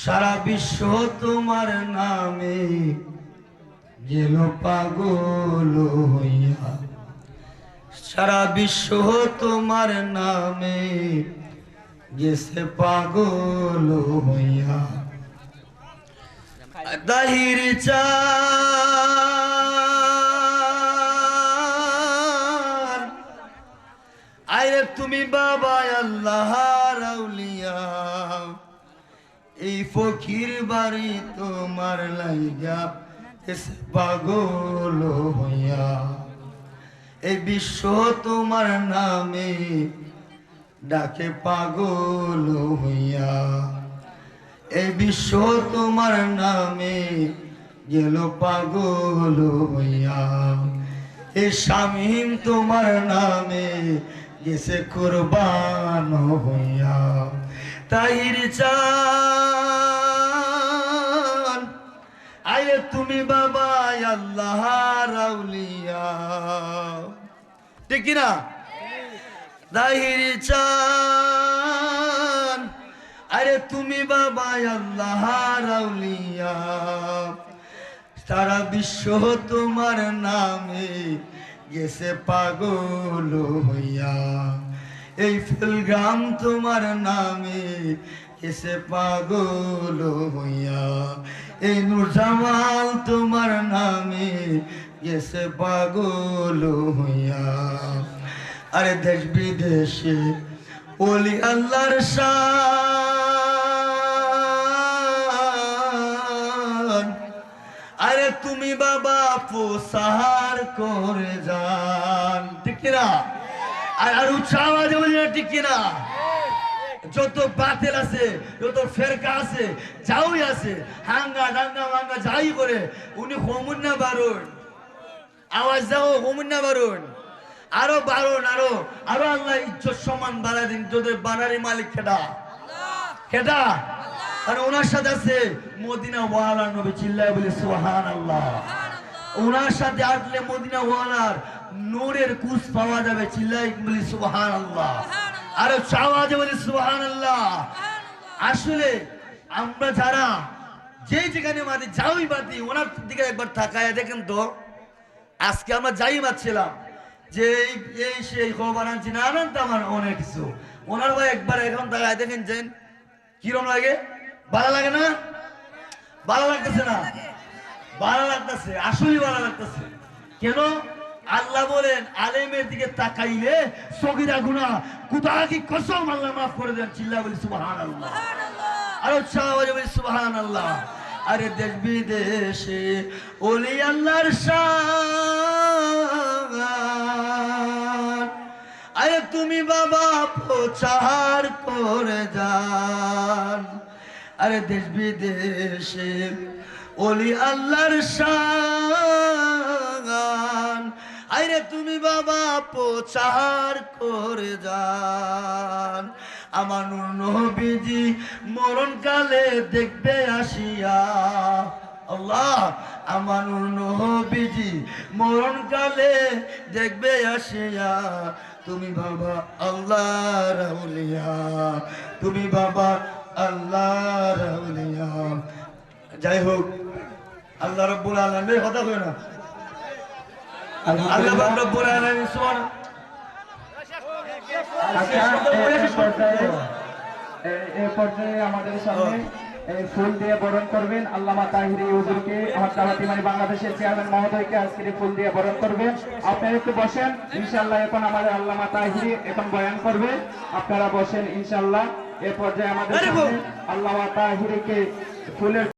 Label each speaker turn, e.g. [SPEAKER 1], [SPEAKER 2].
[SPEAKER 1] সারা বিশ্ব তোমার নামে গেল পাগল হইয়া। সারা বিশ্ব তোমার নামে গেছে পাগল হইয়া। দাহির চান তুমি বাবা আল্লাহ রাউলিয়া এই ফকির বাড়ি তোমার লাইগা পাগল হইয়া। এই বিশ্ব তোমার নামে ডাকে পাগল হইয়া। এই বিশ্ব তোমার নামে গেল পাগল হইয়া। এ স্বামীন তোমার নামে গেছে কোরবান হইয়া। তাইর চান আয়ে তুমি বাবা আল্লাহ রাউলিয়া ঠিক না? দাহির চান, আরে তুমি বাবা আল্লাহ রাউলিয়া সারা বিশ্ব তোমার নামে গেছে পাগল হইয়া। এই ফুলগ্রাম তোমার নামে গেছে পাগল হইয়া। এই নুরজামাল তোমার নামে গেছে পাগল হইয়া। আরে দেশ বিদেশে ওলি আল্লাহর আরে তুমি বাবা পোসাহার করে যান। ঠিক কিনা? আর উৎসাহ আওয়াজে বলি না, ঠিক কিনা? যত বাতিল আছে, যত ফেরকা আছে, যাওই আছে, হাঙ্গা ডাঙ্গা মাঙ্গা যাই করে, উনি হোমুন না বারুন। আওয়াজ দাও, হোমুন না বারুন। আরও বারুন, আরও আরও আল্লাহ ইজ্জত সমান বাড়ায় দিন তোদের বানারি মালিক খেটা খেটা আর ওনার সাথে আছে মদিনা ওয়ালার নবী, চিল্লায় বলে সুহান আল্লাহ ওনার সাথে আসলে মদিনা ওয়ালার নূরের কুশ পাওয়া যাবে চিল্লাই বলি সুবহান আল্লাহ আরও চাওয়াজে বলি সুবহান আল্লাহ আসলে আমরা যারা যে যেখানে মাদি যাওই বাদি ওনার দিকে একবার তাকায় দেখেন তো। আজকে আমরা যাই পাচ্ছিলাম যে এই- এই সেই খবর আনছি না আনেন তো আমার অনেক কিছু। ওনার ভাই একবার এখন তাকায় দেখেন যেন কিরম লাগে? ভালো লাগে না? ভালো লাগতেছে না? ভালো লাগতেছে আসলেই ভালো লাগতেছে। কেন? আল্লাহ বলেন আলেমের দিকে তাকাইলে সগিরা গুনা কুতা কি কসম আল্লাহ মাফ করে দেন চিল্লা বলি সুবহান আল্লাহ আর উৎসাহ বলে বলি সুবহান আল্লাহ আরে দেশ বিদেশে ওলি আল্লাহর শান। আরে তুমি বাবা প্রচার করে যান। আরে দেশ বিদেশে ওলি আল্লাহর শান। আরে তুমি বাবা, প্রচার করে যান। আমার নবীজি মরণকালে দেখবে আসিয়া। আল্লাহ, আমার নবীজি মরণকালে দেখবে আসিয়া। তুমি বাবা আল্লাহ রাউলিয়া তুমি বাবা আল্লাহ রাউলিয়া যাই হোক আল্লাহ রব্বুল আলমের কথা হয় না। আল্লাহ রব্বুল সুবহান
[SPEAKER 2] আচ্ছা, এ- পর্যায়ে আমাদের সামনে ফুল দিয়ে বরণ করবেন। আল্লামা তাহিরি হুজুরকে হত্যাবাদী মানে বাংলাদেশের চেয়ারম্যান মহোদয়কে আজকের ফুল দিয়ে বরণ করবেন। আপনারা একটু বসেন। ইনশাল্লাহ এখন আমাদের আল্লামা তাহিরি এখন বয়ান করবে। আপনারা বসেন ইনশাল্লাহ এ পর্যায়ে আমাদের আল্লামা তাহিরিকে ফুলের